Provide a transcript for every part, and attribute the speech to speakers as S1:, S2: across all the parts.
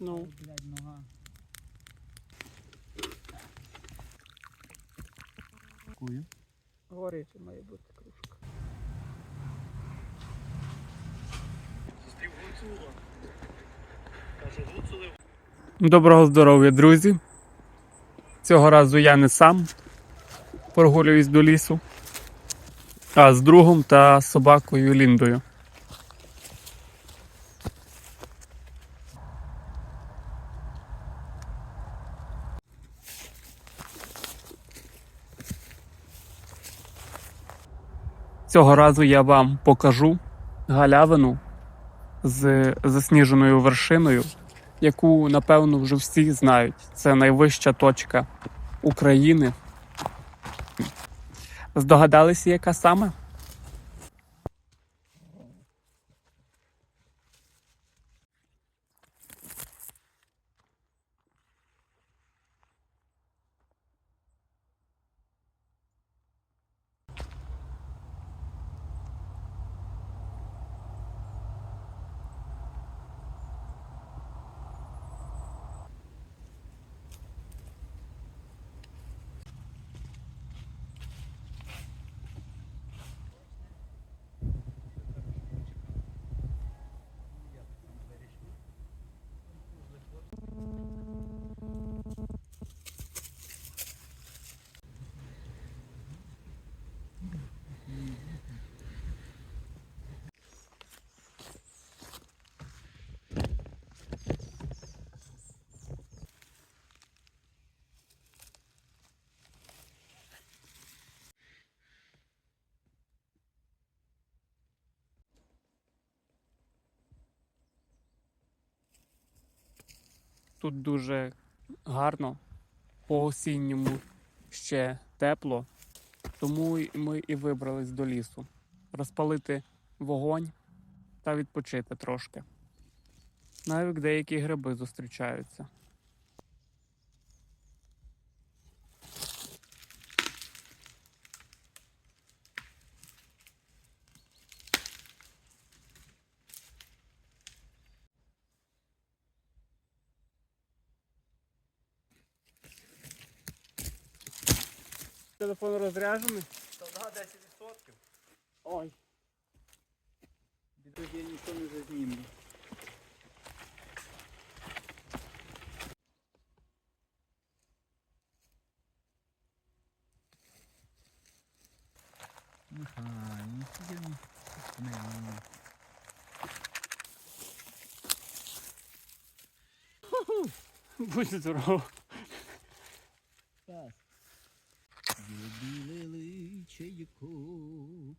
S1: Ну,
S2: Блядь, нога. Кую.
S1: горяча має бути кружка.
S3: Зустрів гуцула. Каже, гуцули.
S1: Доброго здоров'я, друзі. Цього разу я не сам прогулююсь до лісу, а з другом та собакою Ліндою. Цього разу я вам покажу галявину з засніженою вершиною яку напевно вже всі знають. Це найвища точка України. Здогадалися, яка саме? Тут дуже гарно, по осінньому ще тепло, тому ми і вибрались до лісу. Розпалити вогонь та відпочити трошки. Навіть деякі гриби зустрічаються. Телефон розряджений.
S3: Та да, 10%.
S1: Ой.
S2: Тут я нічого не зазніму. Нехай, ну сидимо. Не,
S1: Будь здоров.
S2: Так. Білили чайку.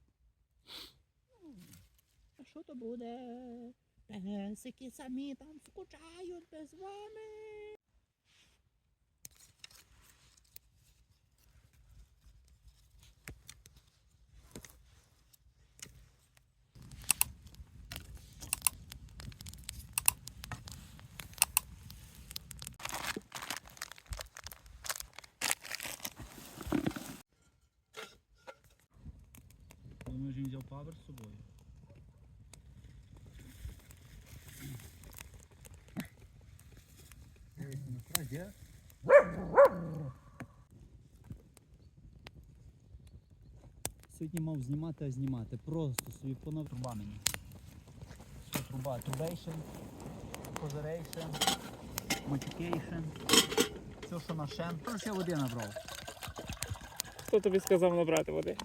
S4: А що то буде? Песики самі там скучають без вами.
S2: Думаю, він взяв павер з собою. Сьогодні мав знімати, а знімати. Просто собі понад труба мені. Що труба? Тубейшн, козерейшн, матюкейшн. Все, що на шен. Я води набрав.
S1: Хто тобі сказав набрати води?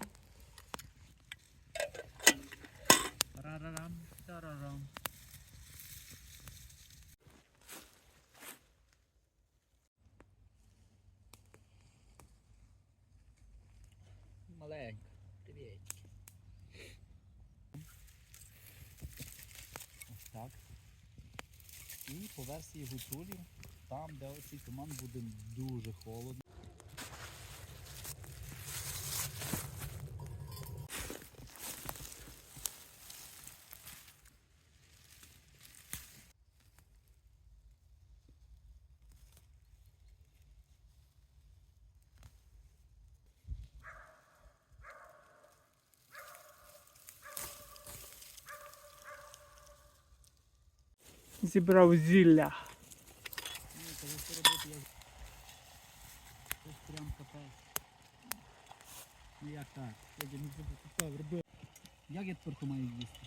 S2: По версії гуцулів, там, де оцей туман буде дуже холодно.
S1: Зібрав зілля.
S2: Прям капець. Ну як так? Як я не забув, робив. Як я тепер маю їсти?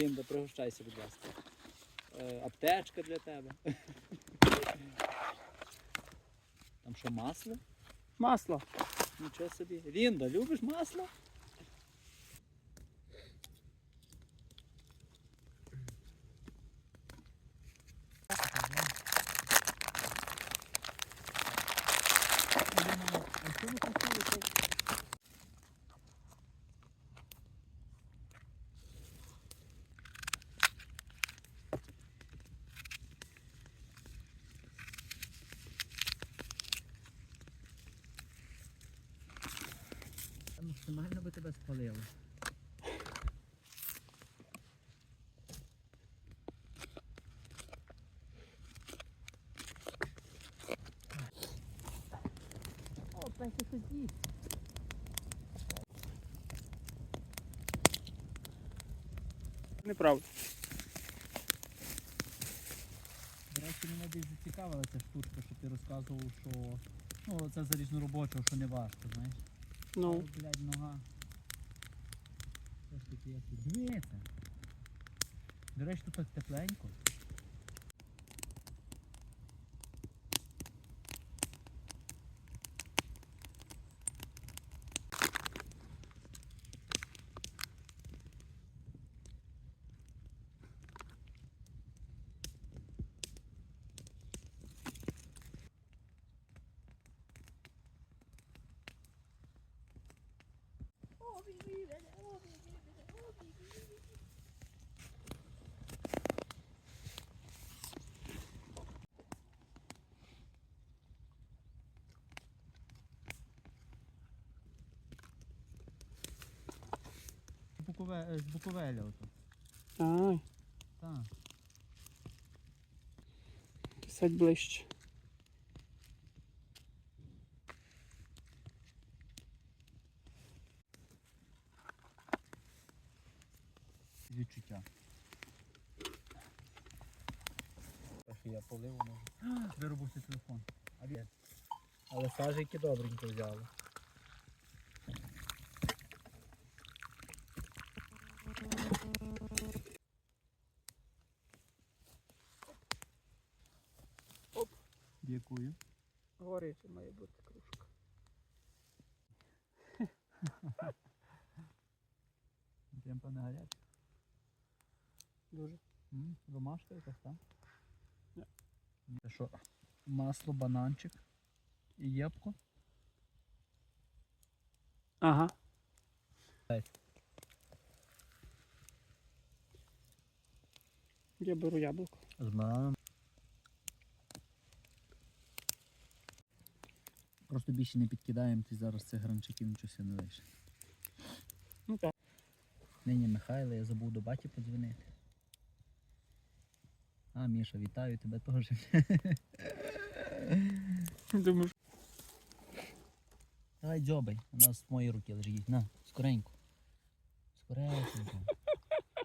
S2: Лінда, пригощайся, будь ласка. Е, аптечка для тебе. Там що, масло?
S1: Масло.
S2: Нічого собі. Лінда, любиш масло? Максимально би тебе спалило.
S1: Неправда.
S2: До речі, мене десь зацікавила ця штучка, що ти розказував, що ну, це залізно робочого, що не важко, знаєш.
S1: Ну.
S2: Але, блядь, нога. Все ж таки, як тут. Дивіться. До речі, тут так тепленько. Букове, е, з Буковеля ото.
S1: Ай,
S2: Так.
S1: писать ближче.
S2: Відчуття. Трохи я полив може. Виробився телефон. А? Але сажики добренько взяли. Дякую.
S1: Горяче має бути кружка.
S2: Прям певне гаряче.
S1: Дуже.
S2: Ромашка якась там?
S1: Ні.
S2: Це що? Масло, бананчик і єбко.
S1: Ага. Я беру яблуко.
S2: З бананом. Просто більше не підкидаємо, ти зараз цих гранчиків нічого не лише.
S1: Ну так.
S2: Нині Михайло, я забув до баті подзвонити. А, Міша, вітаю тебе теж.
S1: Думаю,
S2: Давай дзьобай, у нас в моїй руки лежить. На, скоренько. Скоренько.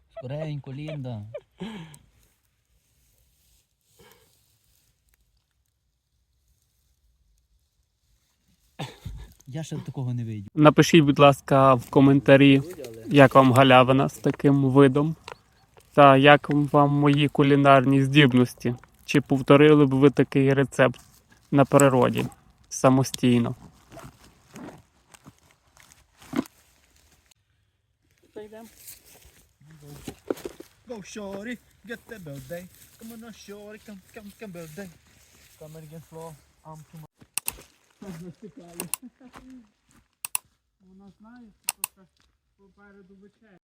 S2: Скоренько, Лінда. Я ще такого не видів.
S1: Напишіть, будь ласка, в коментарі, як вам галявина з таким видом. Та як вам мої кулінарні здібності. Чи повторили б ви такий рецепт на природі самостійно?
S2: Go shorty, get the birthday. Come on shorty, come, come, come birthday. Come against floor, I'm too
S1: Вона знає, що попереду вечеря.